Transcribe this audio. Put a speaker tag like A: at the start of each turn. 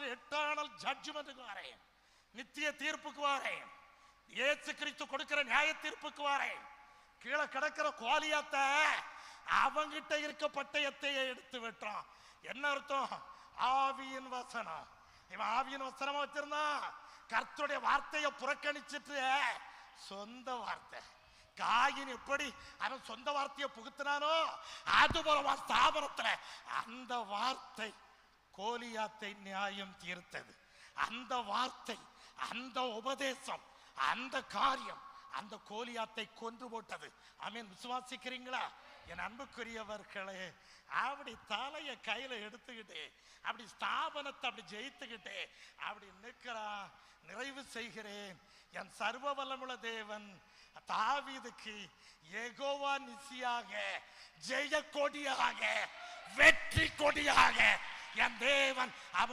A: Eternal ஜட்ஜ்மெண்ட்டுக்கு வரேன். நித்திய தீர்ப்புக்கு வரேன். ஏசு கிறிஸ்து கொடுக்கிற நியாய தீர்ப்புக்கு வரேன். கீழே கிடக்கிற கோலியாத்த அவங்கிட்ட இருக்க பட்டயத்தையே எடுத்து விட்டுறான். என்ன அர்த்தம்? ஆவியின் வசனம். இவன் ஆவியின் வசனமா வச்சிருந்தான் கர்த்தருடைய வார்த்தையை புறக்கணிச்சிட்டு சொந்த வார்த்தை. காயின் எப்படி அவன் சொந்த வார்த்தையை புகுத்தினானோ அது போல ஸ்தாபனத்துல அந்த வார்த்தை. கோலியாத்தை நியாயம் தீர்த்தது. அந்த வார்த்தை அந்த உபதேசம் அந்த காரியம் அந்த கோலியாத்தை கொன்று போட்டது. அமீன் விசுவாசிக்கிறீங்களா? என் அன்புக்குரியவர்களே அப்படி தலையை கையில எடுத்துக்கிட்டு அப்படி ஸ்தாபனத்தை அப்படி ஜெயித்துக்கிட்டு அப்படி நிற்கிறான் நிறைவு செய்கிறேன். என் சர்வ வல்லமுள்ள தேவன் தாவிதுக்கு எகோவா நிசியாக ஜெய கொடியாக வெற்றி கொடியாக என் தேவன் அவன்